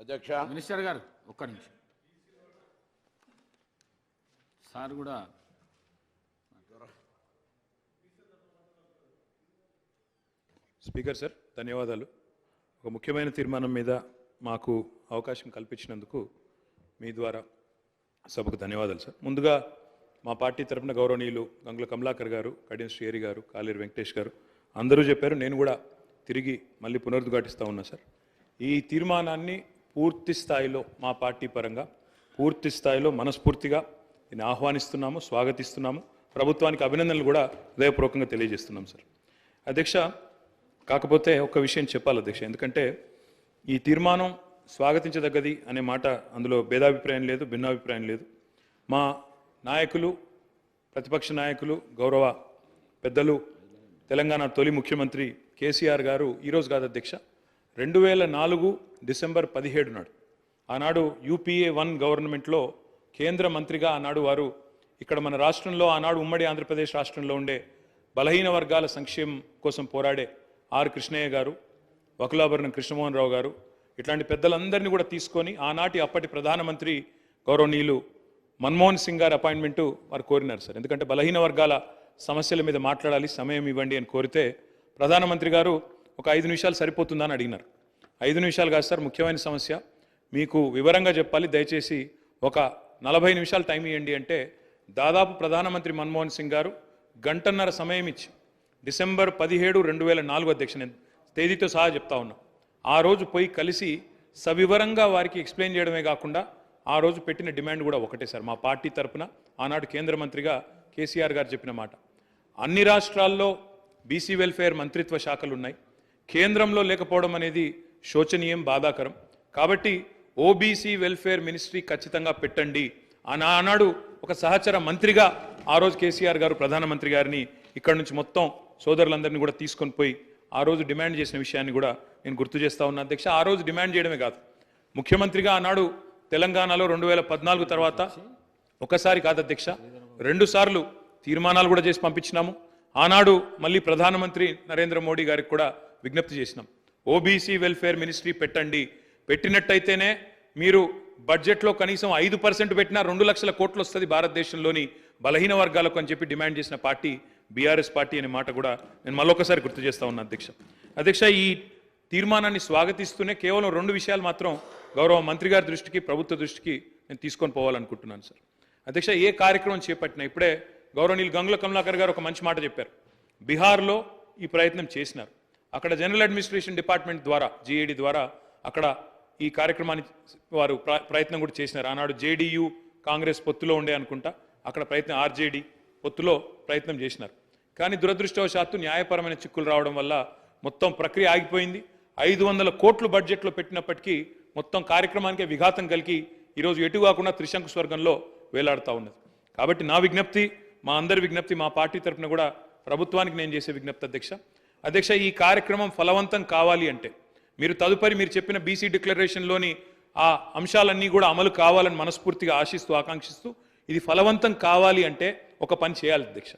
అధ్యక్ష. మినిస్టర్ గారు ఒక్క నిమిషం. సార్ కూడా స్పీకర్ సార్ ధన్యవాదాలు. ఒక ముఖ్యమైన తీర్మానం మీద మాకు అవకాశం కల్పించినందుకు మీ ద్వారా సభకు ధన్యవాదాలు సార్. ముందుగా మా పార్టీ తరపున గౌరవనీయులు గంగుల కమలాకర్ గారు కడియం శ్రీహరి గారు కాలేరు వెంకటేష్ గారు అందరూ చెప్పారు. నేను కూడా తిరిగి మళ్ళీ పునరుద్ఘాటిస్తూ ఉన్నా సార్. ఈ తీర్మానాన్ని పూర్తి స్థాయిలో మా పార్టీ పరంగా పూర్తి స్థాయిలో మనస్ఫూర్తిగా దీన్ని ఆహ్వానిస్తున్నాము స్వాగతిస్తున్నాము. ప్రభుత్వానికి అభినందనలు కూడా హృదయపూర్వకంగా తెలియజేస్తున్నాం సార్. అధ్యక్ష కాకపోతే ఒక విషయం చెప్పాలి అధ్యక్ష. ఎందుకంటే ఈ తీర్మానం స్వాగతించదగ్గది అనే మాట అందులో భేదాభిప్రాయం లేదు భిన్నాభిప్రాయం లేదు. మా నాయకులు ప్రతిపక్ష నాయకులు గౌరవ పెద్దలు తెలంగాణ తొలి ముఖ్యమంత్రి కేసీఆర్ గారు ఈరోజు కాదు అధ్యక్ష. రెండు వేల నాలుగు డిసెంబర్ పదిహేడు నాడు. ఆనాడు యూపీఏ వన్ గవర్నమెంట్లో కేంద్ర మంత్రిగా ఆనాడు వారు ఇక్కడ మన రాష్ట్రంలో ఆనాడు ఉమ్మడి ఆంధ్రప్రదేశ్ రాష్ట్రంలో ఉండే బలహీన వర్గాల సంక్షేమం కోసం పోరాడే ఆర్ కృష్ణయ్య గారు వకులాభరణం కృష్ణమోహన్ రావు గారు ఇట్లాంటి పెద్దలందరినీ కూడా తీసుకొని ఆనాటి అప్పటి ప్రధానమంత్రి గౌరవనీయులు మన్మోహన్ సింగ్ గారి అపాయింట్మెంటు వారు కోరినారు సార్. ఎందుకంటే బలహీన వర్గాల సమస్యల మీద మాట్లాడాలి సమయం ఇవ్వండి అని కోరితే ప్రధానమంత్రి గారు ఒక ఐదు నిమిషాలు సరిపోతుందా అని అడిగినారు. ఐదు నిమిషాలు కాదు సార్ ముఖ్యమైన సమస్య. మీకు వివరంగా చెప్పాలి దయచేసి ఒక నలభై నిమిషాలు టైం ఇవ్వండి అంటే దాదాపు ప్రధానమంత్రి మన్మోహన్ సింగ్ గారు గంటన్నర సమయం ఇచ్చి డిసెంబర్ పదిహేడు రెండు వేల నాలుగు అధ్యక్ష తేదీతో సహా చెప్తా ఉన్నా. ఆ రోజు పోయి కలిసి సవివరంగా వారికి ఎక్స్ప్లెయిన్ చేయడమే కాకుండా ఆ రోజు పెట్టిన డిమాండ్ కూడా ఒకటే సార్ మా పార్టీ తరపున ఆనాడు కేంద్ర మంత్రిగా కేసీఆర్ గారు చెప్పిన మాట. అన్ని రాష్ట్రాల్లో బీసీ వెల్ఫేర్ మంత్రిత్వ శాఖలు ఉన్నాయి కేంద్రంలో లేకపోవడం అనేది శోచనీయం బాధాకరం. కాబట్టి ఓబీసీ వెల్ఫేర్ మినిస్ట్రీ ఖచ్చితంగా పెట్టండి. అని ఆనాడు ఒక సహచర మంత్రిగా ఆ రోజు కేసీఆర్ గారు ప్రధానమంత్రి గారిని ఇక్కడ నుంచి మొత్తం సోదరులందరినీ కూడా తీసుకొని పోయి ఆ రోజు డిమాండ్ చేసిన విషయాన్ని కూడా నేను గుర్తు చేస్తా ఉన్నా. అధ్యక్ష ఆ రోజు డిమాండ్ చేయడమే కాదు. ముఖ్యమంత్రిగా ఆనాడు తెలంగాణలో రెండు వేల పద్నాలుగు తర్వాత ఒకసారి కాదు అధ్యక్ష రెండుసార్లు తీర్మానాలు కూడా చేసి పంపించినాము. ఆనాడు మళ్ళీ ప్రధానమంత్రి నరేంద్ర మోడీ గారికి కూడా విజ్ఞప్తి చేసినాం. ఓబీసీ వెల్ఫేర్ మినిస్ట్రీ పెట్టండి. పెట్టినట్టయితేనే మీరు బడ్జెట్లో కనీసం ఐదు పర్సెంట్ పెట్టినా రెండు లక్షల కోట్లు వస్తుంది భారతదేశంలోని బలహీన వర్గాలకు అని చెప్పి డిమాండ్ చేసిన పార్టీ బీఆర్ఎస్ పార్టీ అనే మాట కూడా నేను మళ్ళొకసారి గుర్తు చేస్తా ఉన్నా అధ్యక్ష. అధ్యక్ష ఈ తీర్మానాన్ని స్వాగతిస్తూనే కేవలం రెండు విషయాలు మాత్రం గౌరవ మంత్రి గారి దృష్టికి ప్రభుత్వ దృష్టికి నేను తీసుకొని పోవాలనుకుంటున్నాను సార్. అధ్యక్ష ఏ కార్యక్రమం చేపట్టినా ఇప్పుడే గౌరవనీయులు గంగుల కమలాకర్ గారు ఒక మంచి మాట చెప్పారు. బీహార్లో ఈ ప్రయత్నం చేసినారు. అక్కడ జనరల్ అడ్మినిస్ట్రేషన్ డిపార్ట్మెంట్ ద్వారా జీఏడి ద్వారా అక్కడ ఈ కార్యక్రమాన్ని వారు ప్రయత్నం కూడా చేసినారు. ఆనాడు జేడీయూ కాంగ్రెస్ పొత్తులో ఉండే అనుకుంటా అక్కడ ప్రయత్నం ఆర్జేడీ పొత్తులో ప్రయత్నం చేసినారు. కానీ దురదృష్టవశాత్తు న్యాయపరమైన చిక్కులు రావడం వల్ల మొత్తం ప్రక్రియ ఆగిపోయింది. ఐదు వందల కోట్లు బడ్జెట్లో పెట్టినప్పటికీ మొత్తం కార్యక్రమానికే విఘాతం కలిగి ఈరోజు ఎటు కాకుండా త్రిశంకు స్వర్గంలో వేలాడుతూ ఉన్నది. కాబట్టి నా విజ్ఞప్తి మా అందరి విజ్ఞప్తి మా పార్టీ తరఫున కూడా ప్రభుత్వానికి నేను చేసే విజ్ఞప్తి అధ్యక్ష. అధ్యక్ష ఈ కార్యక్రమం ఫలవంతం కావాలి అంటే మీరు తదుపరి మీరు చెప్పిన బీసీ డిక్లరేషన్లోని ఆ అంశాలన్నీ కూడా అమలు కావాలని మనస్ఫూర్తిగా ఆశిస్తూ ఆకాంక్షిస్తూ ఇది ఫలవంతం కావాలి అంటే ఒక పని చేయాలి అధ్యక్ష.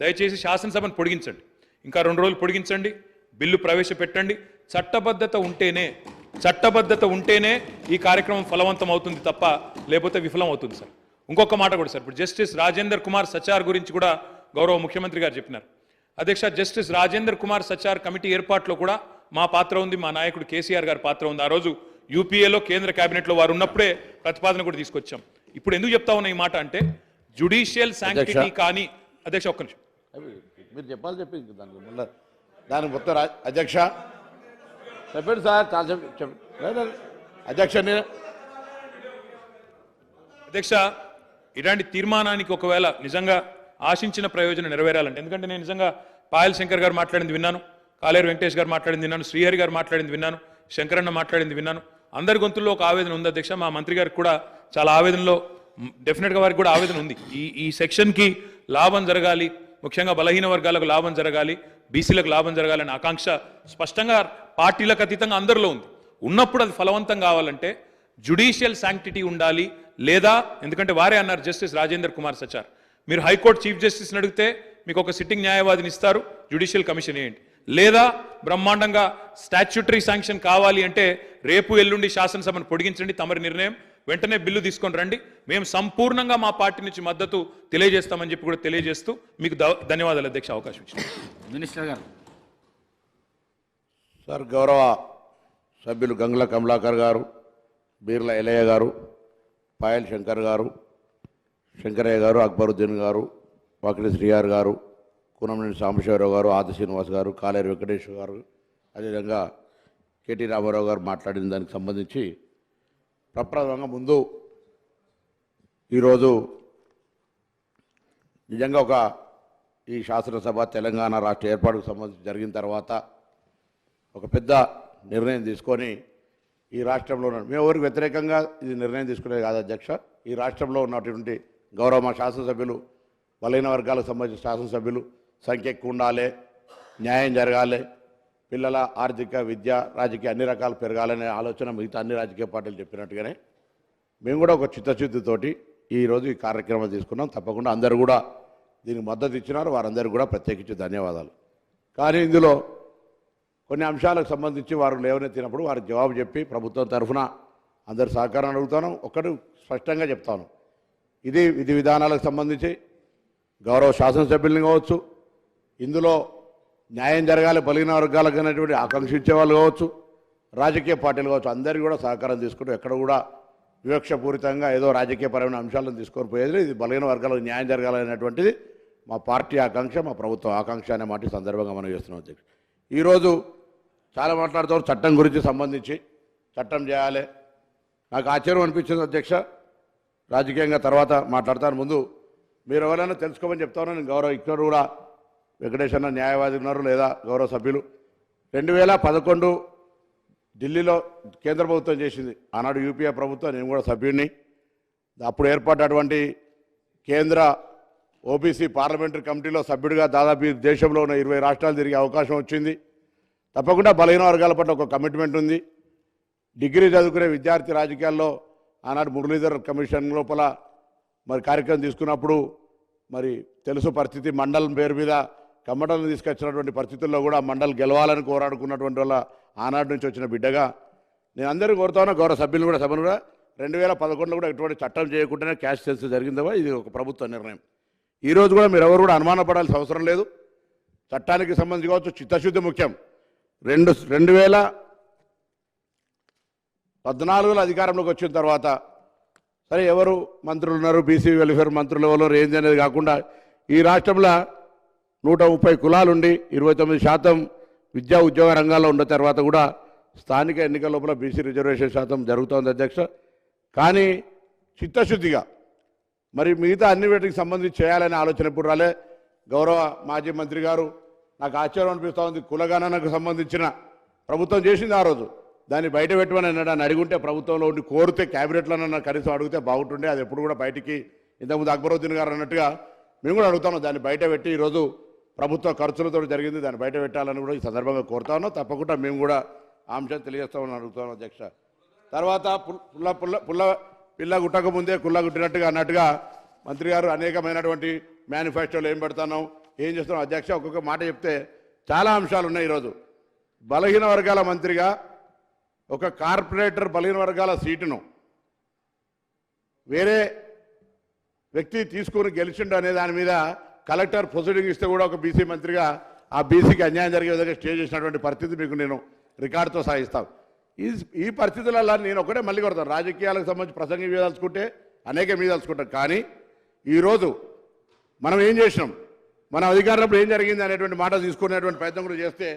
దయచేసి శాసనసభను పొడిగించండి. ఇంకా రెండు రోజులు పొడిగించండి. బిల్లు ప్రవేశపెట్టండి. చట్టబద్ధత ఉంటేనే చట్టబద్ధత ఉంటేనే ఈ కార్యక్రమం ఫలవంతం అవుతుంది తప్ప లేకపోతే విఫలం అవుతుంది సార్. ఇంకొక మాట కూడా సార్. ఇప్పుడు జస్టిస్ రాజేందర్ కుమార్ సచార్ గురించి కూడా గౌరవ ముఖ్యమంత్రి గారు చెప్పినారు. అధ్యక్ష జస్టిస్ రాజేందర్ కుమార్ సచార్ కమిటీ ఏర్పాట్లో కూడా మా పాత్ర ఉంది. మా నాయకుడు కేసీఆర్ గారి పాత్ర ఉంది. ఆ రోజు యూపీఏలో కేంద్ర కేబినెట్లో వారు ఉన్నప్పుడే ప్రతిపాదన కూడా తీసుకొచ్చాం. ఇప్పుడు ఎందుకు చెప్తా ఉన్నా ఈ మాట అంటే జుడిషియల్ శాంక్టిటీ కానీ అధ్యక్ష ఒక్క నిమిషం. మీరు చెప్పాలి చెప్పింది దానికి మళ్ళీ దానికి మొత్తం అధ్యక్ష. చెప్పండి సార్ చాలా. అధ్యక్ష నేను అధ్యక్ష ఇలాంటి తీర్మానానికి ఒకవేళ నిజంగా ఆశించిన ప్రయోజనం నెరవేరాలంటే ఎందుకంటే నేను నిజంగా పాయల్ శంకర్ గారు మాట్లాడింది విన్నాను కాలేరు వెంకటేష్ గారు మాట్లాడింది విన్నాను శ్రీహరి గారు మాట్లాడింది విన్నాను శంకరన్న మాట్లాడింది విన్నాను. అందరి గొంతుల్లో ఒక ఆవేదన ఉంది అధ్యక్ష మా మంత్రి గారికి కూడా చాలా ఆవేదనలో డెఫినెట్గా వారికి కూడా ఆవేదన ఉంది. ఈ ఈ సెక్షన్కి లాభం జరగాలి ముఖ్యంగా బలహీన వర్గాలకు లాభం జరగాలి బీసీలకు లాభం జరగాలనే ఆకాంక్ష స్పష్టంగా పార్టీలకు అతీతంగా అందరిలో ఉంది. ఉన్నప్పుడు అది ఫలవంతం కావాలంటే జుడిషియల్ శాంక్టిటీ ఉండాలి లేదా ఎందుకంటే వారే అన్నారు జస్టిస్ రాజేందర్ కుమార్ సచార్. మీరు హైకోర్టు చీఫ్ జస్టిస్ని అడిగితే మీకు ఒక సిట్టింగ్ న్యాయవాదిని ఇస్తారు జుడిషియల్ కమిషన్ వేయండి లేదా బ్రహ్మాండంగా స్టాచ్యూటరీ శాంక్షన్ కావాలి అంటే రేపు ఎల్లుండి శాసనసభను పొడిగించండి తమరి నిర్ణయం. వెంటనే బిల్లు తీసుకొని రండి. మేము సంపూర్ణంగా మా పార్టీ నుంచి మద్దతు తెలియజేస్తామని చెప్పి కూడా తెలియజేస్తూ మీకు ధన్యవాదాలు అధ్యక్ష అవకాశం ఇచ్చింది మినిస్టర్ గారు. సార్ గౌరవ సభ్యులు గంగుల కమలాకర్ గారు బీర్ల ఎలయ్య గారు పాయల్ శంకర్ గారు శంకరయ్య గారు అక్బరుద్దీన్ గారు వాకిలి శ్రీఆర్ గారు కూనంనేని సాంబశివరావు గారు ఆది శ్రీనివాస్ గారు కాలేరు వెంకటేశ్వర గారు అదేవిధంగా కేటీ రామారావు గారు మాట్లాడిన దానికి సంబంధించి ప్రప్రథమంగా ముందు ఈరోజు నిజంగా ఒక ఈ శాసనసభ తెలంగాణ రాష్ట్ర ఏర్పాటుకు సంబంధించి జరిగిన తర్వాత ఒక పెద్ద నిర్ణయం తీసుకొని ఈ రాష్ట్రంలో ఉన్న మేము ఎవరికి వ్యతిరేకంగా ఇది నిర్ణయం తీసుకునేది కాదు అధ్యక్ష. ఈ రాష్ట్రంలో ఉన్నటువంటి గౌరవ మా శాసనసభ్యులు బలైన వర్గాలకు సంబంధించిన శాసనసభ్యులు సంఖ్య ఎక్కువ ఉండాలి న్యాయం జరగాలి పిల్లల ఆర్థిక విద్య రాజకీయ అన్ని రకాలు పెరగాలనే ఆలోచన మిగతా అన్ని రాజకీయ పార్టీలు చెప్పినట్టుగానే మేము కూడా ఒక చిత్తశుద్ధితోటి ఈరోజు ఈ కార్యక్రమం తీసుకున్నాం. తప్పకుండా అందరూ కూడా దీనికి మద్దతు ఇచ్చినారు. వారందరూ కూడా ప్రత్యేకించి ధన్యవాదాలు. కానీ ఇందులో కొన్ని అంశాలకు సంబంధించి వారు లేవనెత్తినప్పుడు వారికి జవాబు చెప్పి ప్రభుత్వం తరఫున అందరి సహకారం అడుగుతాను. ఒకటి స్పష్టంగా చెప్తాను. ఇది విధి విధానాలకు సంబంధించి గౌరవ శాసనసభ్యులను కావచ్చు ఇందులో న్యాయం జరగాలి బలిగిన వర్గాలకు అనేటువంటి ఆకాంక్షించే వాళ్ళు కావచ్చు రాజకీయ పార్టీలు కావచ్చు అందరికీ కూడా సహకారం తీసుకుంటూ ఎక్కడ కూడా వివక్షపూరితంగా ఏదో రాజకీయపరమైన అంశాలను తీసుకొని పోయేది ఇది బలహీన వర్గాలకు న్యాయం జరగాలనేటువంటిది మా పార్టీ ఆకాంక్ష మా ప్రభుత్వం ఆకాంక్ష అనే మాట సందర్భంగా మనం చేస్తున్నాం అధ్యక్షుడు ఈరోజు చాలా మాట్లాడుతారు చట్టం గురించి సంబంధించి చట్టం చేయాలి. నాకు ఆశ్చర్యం అనిపించింది అధ్యక్ష. రాజకీయంగా తర్వాత మాట్లాడతాను. ముందు మీరు ఎవరైనా తెలుసుకోమని చెప్తాను నేను గౌరవ ఇక్కడ కూడా. వెంకటేశ్వర న్యాయవాది ఉన్నారు లేదా గౌరవ సభ్యులు. రెండు వేల పదకొండు ఢిల్లీలో కేంద్ర ప్రభుత్వం చేసింది. ఆనాడు యూపీఏ ప్రభుత్వం నేను కూడా సభ్యుడిని అప్పుడు ఏర్పడ్డటువంటి కేంద్ర ఓబీసీ పార్లమెంటరీ కమిటీలో సభ్యుడిగా దాదాపు దేశంలో ఉన్న ఇరవై రాష్ట్రాలు తిరిగే అవకాశం వచ్చింది. తప్పకుండా బలహీన వర్గాల పట్ల ఒక కమిట్మెంట్ ఉంది. డిగ్రీ చదువుకునే విద్యార్థి రాజకీయాల్లో ఆనాడు మురళీధర్ కమిషన్ లోపల మరి కార్యక్రమం తీసుకున్నప్పుడు మరి తెలుసు పరిస్థితి మండలం పేరు మీద కమ్మటలను తీసుకొచ్చినటువంటి పరిస్థితుల్లో కూడా మండల్ గెలవాలని కోరాడుకున్నటువంటి వాళ్ళ ఆనాటి నుంచి వచ్చిన బిడ్డగా నేను అందరూ కోరుతాను గౌరవ సభ్యులు కూడా సభను కూడా. రెండు వేల పదకొండులో కూడా ఎటువంటి చట్టం చేయకుండానే క్యాష్ సెన్స్ జరిగిందవా? ఇది ఒక ప్రభుత్వ నిర్ణయం. ఈరోజు కూడా మీరు ఎవరు కూడా అనుమానపడాల్సిన అవసరం లేదు. చట్టానికి సంబంధించి కావచ్చు చిత్తశుద్ధి ముఖ్యం. రెండు రెండు వేల పద్నాలుగులో అధికారంలోకి వచ్చిన తర్వాత సరే ఎవరు మంత్రులు ఉన్నారు? బీసీ వెల్ఫేర్ మంత్రులు ఎవరు? ఏంది అనేది కాకుండా ఈ రాష్ట్రంలో నూట ముప్పై కులాలుండి ఇరవై తొమ్మిది శాతం విద్యా ఉద్యోగ రంగాల్లో ఉన్న తర్వాత కూడా స్థానిక ఎన్నికల లోపల బీసీ రిజర్వేషన్ శాతం జరుగుతోంది అధ్యక్ష. కానీ చిత్తశుద్ధిగా మరి మిగతా అన్ని వీటికి సంబంధించి చేయాలనే ఆలోచన ఇప్పుడు రాలే? గౌరవ మాజీ మంత్రి గారు నాకు ఆశ్చర్యం అనిపిస్తూ ఉంది కులగణనకు సంబంధించిన ప్రభుత్వం చేసింది ఆ రోజు. దాన్ని బయట పెట్టమని అన్నాడు అని అడిగుంటే ప్రభుత్వంలో ఉండి కోరితే క్యాబినెట్లోనన్నా కనీసం అడిగితే బాగుంటుండే. అది ఎప్పుడు కూడా బయటికి ఇంతకుముందు అక్బరుద్దీన్ గారు అన్నట్టుగా మేము కూడా అడుగుతాము దాన్ని బయట పెట్టి ఈరోజు ప్రభుత్వ ఖర్చులతో జరిగింది దాన్ని బయట పెట్టాలని కూడా ఈ సందర్భంగా కోరుతా ఉన్నాం. తప్పకుండా మేము కూడా అంశం తెలియజేస్తామని అడుగుతాం అధ్యక్ష. తర్వాత పుల్ల పుల్ల పుల్ల పిల్ల గుట్టక ముందే కుల్ల గుట్టినట్టుగా అన్నట్టుగా మంత్రి గారు అనేకమైనటువంటి మేనిఫెస్టోలు ఏం పెడతాను ఏం చేస్తున్నాం అధ్యక్ష ఒక్కొక్క మాట చెప్తే చాలా అంశాలు ఉన్నాయి ఈరోజు. బలహీన వర్గాల మంత్రిగా ఒక కార్పొరేటర్ బలహీన వర్గాల సీటును వేరే వ్యక్తి తీసుకుని గెలిచిండు అనే దాని మీద కలెక్టర్ ప్రొసీడింగ్ ఇస్తే కూడా ఒక బీసీ మంత్రిగా ఆ బీసీకి అన్యాయం జరిగే విధంగా స్టే చేసినటువంటి పరిస్థితి మీకు నేను రికార్డుతో సాగిస్తాను ఈ ఈ పరిస్థితులలో నేను ఒకటే మళ్ళీ కొడతాను. రాజకీయాలకు సంబంధించి ప్రసంగం మీదలుచుకుంటే అనేక మీదలుచుకుంటాం కానీ ఈరోజు మనం ఏం చేసినాం? మన అధికారంలో ఏం జరిగింది అనేటువంటి మాట తీసుకునేటువంటి ప్రయత్నం కూడా చేస్తే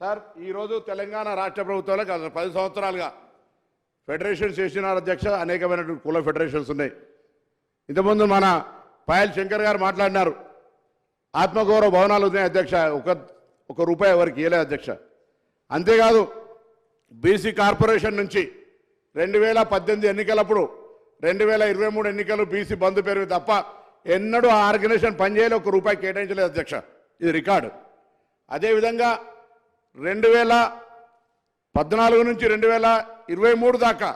సార్ ఈరోజు తెలంగాణ రాష్ట్ర ప్రభుత్వంలో కాదు పది సంవత్సరాలుగా ఫెడరేషన్స్ చేసినారు అధ్యక్ష అనేకమైనటువంటి కుల ఫెడరేషన్స్ ఉన్నాయి. ఇంతకుముందు మన పాయల్ శంకర్ గారు మాట్లాడినారు. ఆత్మగౌరవ భవనాలు ఉన్నాయి అధ్యక్ష ఒక ఒక రూపాయి ఎవరికి ఇవ్వలేదు అధ్యక్ష. అంతేకాదు బీసీ కార్పొరేషన్ నుంచి రెండు వేల పద్దెనిమిది ఎన్నికలప్పుడు రెండు వేల ఇరవై మూడు ఎన్నికలు బీసీ బంధు పేరు తప్ప ఎన్నడూ ఆ ఆర్గనైజేషన్ పనిచేయలే ఒక రూపాయి కేటాయించలేదు అధ్యక్ష. ఇది రికార్డు. అదేవిధంగా రెండు వేల పద్నాలుగు నుంచి రెండు వేల ఇరవై మూడు దాకా.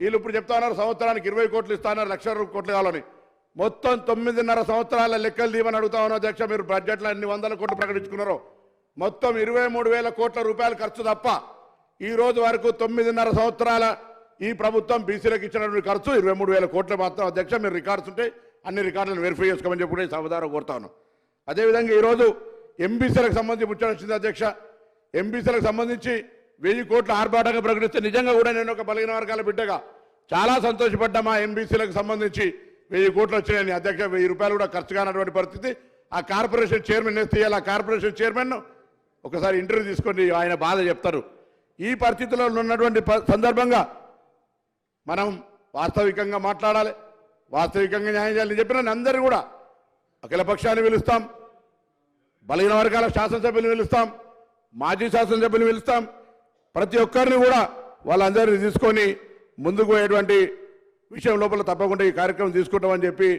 వీళ్ళు ఇప్పుడు చెప్తా ఉన్నారు సంవత్సరానికి ఇరవై కోట్లు ఇస్తాన్నారు లక్ష కోట్లు కావాలని. మొత్తం తొమ్మిదిన్నర సంవత్సరాల లెక్కలు దీవని అడుగుతా ఉన్నారు అధ్యక్ష మీరు బడ్జెట్లో అన్ని వందల కోట్లు ప్రకటించుకున్నారు. మొత్తం ఇరవై మూడు వేల కోట్ల రూపాయల ఖర్చు తప్ప ఈ రోజు వరకు తొమ్మిదిన్నర సంవత్సరాల ఈ ప్రభుత్వం బీసీలకు ఇచ్చినటువంటి ఖర్చు ఇరవై మూడు వేల కోట్ల మాత్రం అధ్యక్ష మీరు రికార్డ్స్ ఉంటే అన్ని రికార్డులను వెరిఫై చేసుకోమని చెప్పి కూడా కోరుతా ఉన్నాం. అదేవిధంగా ఈరోజు ఎంబీసీలకు సంబంధించి ముచ్చట వచ్చింది అధ్యక్ష ఎంబీసీలకు సంబంధించి వెయ్యి కోట్ల ఆర్భాటంగా ప్రకటిస్తే నిజంగా కూడా నేను ఒక బలహీన వర్గాల బిడ్డగా చాలా సంతోషపడ్డా మా ఎంబీసీలకు సంబంధించి వెయ్యి కోట్లు వచ్చినాయని అధ్యక్ష వెయ్యి రూపాయలు కూడా ఖర్చు కానటువంటి పరిస్థితి. ఆ కార్పొరేషన్ చైర్మన్ వేస్తే ఆ కార్పొరేషన్ చైర్మన్ ఒకసారి ఇంటర్వ్యూ తీసుకొని ఆయన బాధ చెప్తారు. ఈ పరిస్థితుల్లో ఉన్నటువంటి ప- సందర్భంగా మనం వాస్తవికంగా మాట్లాడాలి. వాస్తవికంగా న్యాయం చేయాలని చెప్పిన అందరూ కూడా అఖిల పక్షాన్ని పిలుస్తాం. బలహీన వర్గాల శాసనసభ్యులు పిలుస్తాం. మాజీ శాసనసభ్యులు పిలుస్తాం. ప్రతి ఒక్కరిని కూడా వాళ్ళందరినీ తీసుకొని ముందుకు పోయేటువంటి విషయం లోపల తప్పకుండా ఈ కార్యక్రమం తీసుకుంటామని చెప్పి